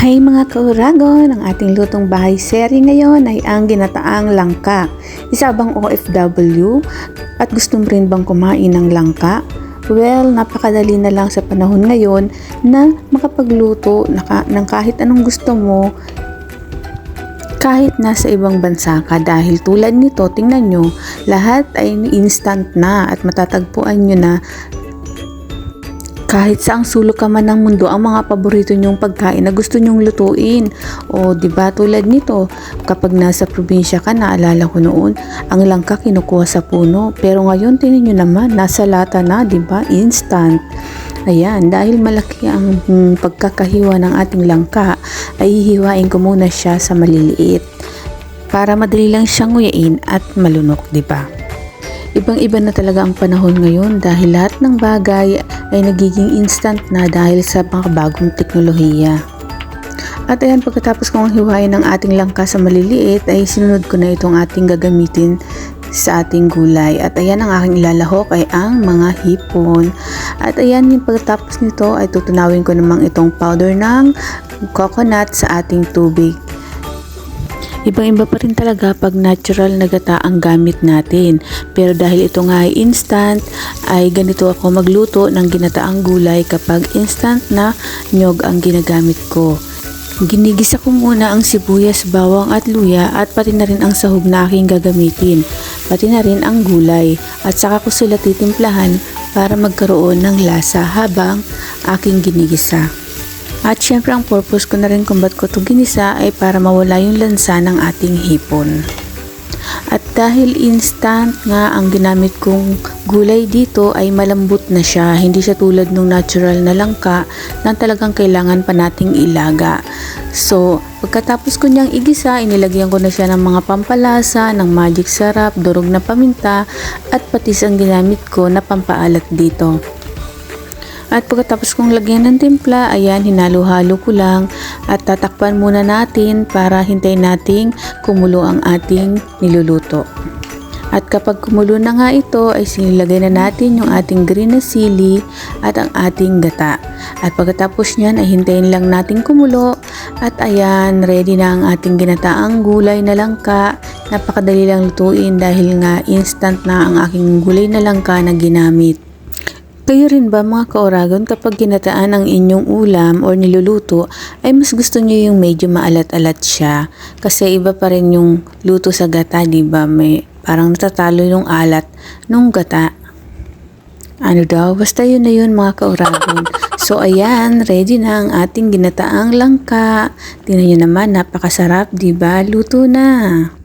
Hi mga kauragon! Ang ating lutong bahay seri ngayon ay ang ginataang langka. Isa bang OFW? At gusto mo rin bang kumain ng langka? Well, napakadali na lang sa panahon ngayon na makapagluto ng kahit anong gusto mo kahit nasa ibang bansa ka dahil tulad nito, tingnan nyo, lahat ay instant na at matatagpuan nyo na kahit saang sulok ka man ng mundo, ang mga paborito nyong pagkain na gusto nyong lutuin. O, di ba tulad nito, kapag nasa probinsya ka, naalala ko noon, ang langka kinukuha sa puno. Pero ngayon, tingnan nyo naman, nasa lata na, di ba? Instant. Ayan, dahil malaki ang mm, pagkakahiwa ng ating langka, ay hihiwain ko muna siya sa maliliit para madali lang siyang nguyain at malunok, di ba? Ibang-iba na talaga ang panahon ngayon dahil lahat ng bagay ay nagiging instant na dahil sa mga bagong teknolohiya. At ayan, pagkatapos kong hiwain ng ating langka sa maliliit, ay sinunod ko na itong ating gagamitin sa ating gulay. At ayan, ang aking ilalahok ay ang mga hipon. At ayan, yung pagkatapos nito ay tutunawin ko namang itong powder ng coconut sa ating tubig. Ibang-iba pa rin talaga pag natural na gata ang gamit natin. Pero dahil ito nga ay instant, ay ganito ako magluto ng ginataang gulay kapag instant na nyog ang ginagamit ko. Ginigisa ko muna ang sibuyas, bawang at luya at pati na rin ang sahog na aking gagamitin. Pati na rin ang gulay at saka ko sila titimplahan para magkaroon ng lasa habang aking ginigisa. At syempre ang purpose ko na rin kung ba't ko ito ginisa ay para mawala yung lansa ng ating hipon. At dahil instant nga ang ginamit kong gulay dito ay malambot na siya. Hindi siya tulad ng natural na langka na talagang kailangan pa nating ilaga. So, pagkatapos ko niyang igisa, inilagyan ko na siya ng mga pampalasa, ng magic sarap, durog na paminta, at patis ang ginamit ko na pampaalat dito. At pagkatapos kong lagyan ng timpla, ayan, hinalo-halo ko lang at tatakpan muna natin para hintayin nating kumulo ang ating niluluto. At kapag kumulo na nga ito, ay sinilagay na natin yung ating green na sili at ang ating gata. At pagkatapos niyan ay hintayin lang natin kumulo at ayan, ready na ang ating ginataang gulay na langka. Napakadali lang lutuin dahil nga instant na ang aking gulay na langka na ginamit. Kayo rin ba mga kaoragon kapag ginataan ang inyong ulam or niluluto ay mas gusto nyo yung medyo maalat-alat siya? Kasi iba pa rin yung luto sa gata ba? May parang natatalo yung alat nung gata. Ano daw? Basta yun na yun mga kaoragon. So ayan ready na ang ating ginataang langka. Tingnan nyo naman napakasarap di ba? Luto na